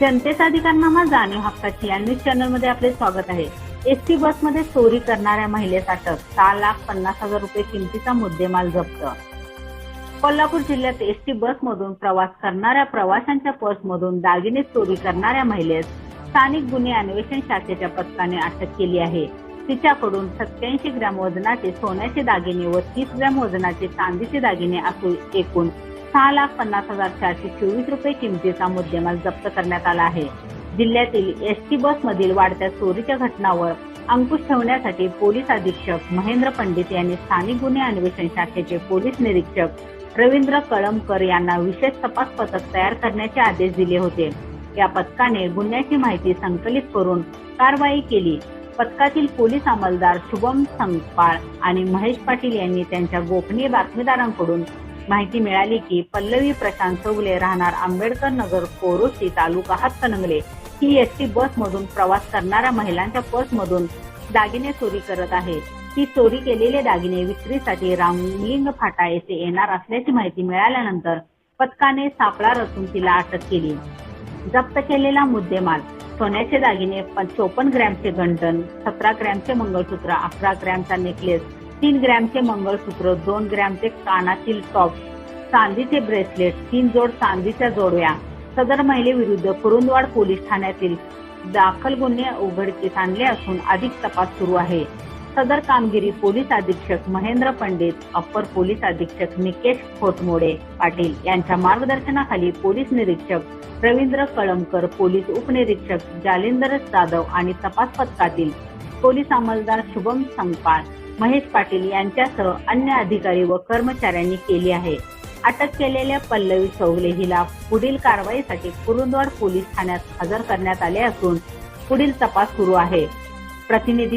जनतेचा अधिकारनामा जाणीव हक्काची या न्यूज चॅनलमध्ये आपले स्वागत आहे. एसटी बसमध्ये चोरी करणाऱ्या महिलेस अटक सहा लाख पन्नास हजार रुपये किमतीचा मुद्देमाल जप्त. कोल्हापूर जिल्ह्यात एसटी बसमधून प्रवास करणाऱ्या प्रवाशांच्या पर्समधून दागिने चोरी करणाऱ्या महिलेस स्थानिक गुन्हे अन्वेषण शाखेच्या पथकाने अटक केली आहे. तिच्याकडून सत्याऐंशी ग्रॅम वजनाचे सोन्याचे दागिने व तीस ग्रॅम वजनाचे चांदीचे दागिने असून एकूण सहा लाख पन्नास हजार चारशे चोवीस रुपये किमतीचा मुद्देमाल जप्त करण्यात आला आहे. जिल्ह्यातील एसटी बसमधील वाढत्या चोरीच्या घटनावर अंकुश ठेवण्यासाठी पोलीस अधीक्षक महेंद्र पंडित यांनी स्थानिक गुन्हे अन्वेषण शाखेचे पोलीस निरीक्षक रवींद्र कळमकर यांना विशेष तपास पथक तयार करण्याचे आदेश दिले होते. या पथकाने गुन्ह्याची माहिती संकलित करून कारवाई केली. पथकातील पोलीस अंमलदार शुभम संगपाळ आणि महेश पाटील यांनी त्यांच्या गोपनीय बातमीदारांकडून माहिती मिळाली की पल्लवी प्रशांत चौगले राहणार आंबेडकर नगर कोरोची तालुका हातकणंगले ही एसटी बसमधून प्रवास करणाऱ्या महिलांच्या पर्समधून दागिने चोरी करत आहे. ती चोरी केलेले दागिने विक्रीसाठी रामलिंग फाटा येथे येणार असल्याची माहिती मिळाल्यानंतर पथकाने सापळा रचून तिला अटक केली. जप्त केलेला मुद्देमाल सोन्याचे दागिने चोपन्न ग्रॅमचे गंटन सतरा ग्रॅमचे मंगळसूत्र अकरा ग्रॅमचा नेकलेस तीन ग्रॅमचे मंगळसूत्र दोन ग्रॅमचे कानातील टॉप चांदीचे ब्रेसलेट तीन जोड चांदीच्या जोडव्या सदर महिलेविरुद्ध कुरुंदवाड पोलीस ठाण्यातील दाखल गुन्हे उघडकीस आणले असून अधिक तपास सुरू आहे. सदर कामगिरी पोलीस अधीक्षक महेंद्र पंडित अप्पर पोलीस अधीक्षक निकेश खोटमोडे पाटील यांच्या मार्गदर्शनाखाली पोलीस निरीक्षक रवींद्र कळमकर पोलीस उपनिरीक्षक जालिंदर जाधव आणि तपास पथकातील पोलीस अंमलदार शुभम संगपाळ महेश पाटील यांच्यासह अन्य अधिकारी व कर्मचाऱ्यांनी केली आहे. अटक केलेल्या पल्लवी चौगले हिला पुढील कारवाईसाठी कुरुंदवाड पोलीस ठाण्यात हजर करण्यात आले असून पुढील तपास सुरू आहे. प्रतिनिधी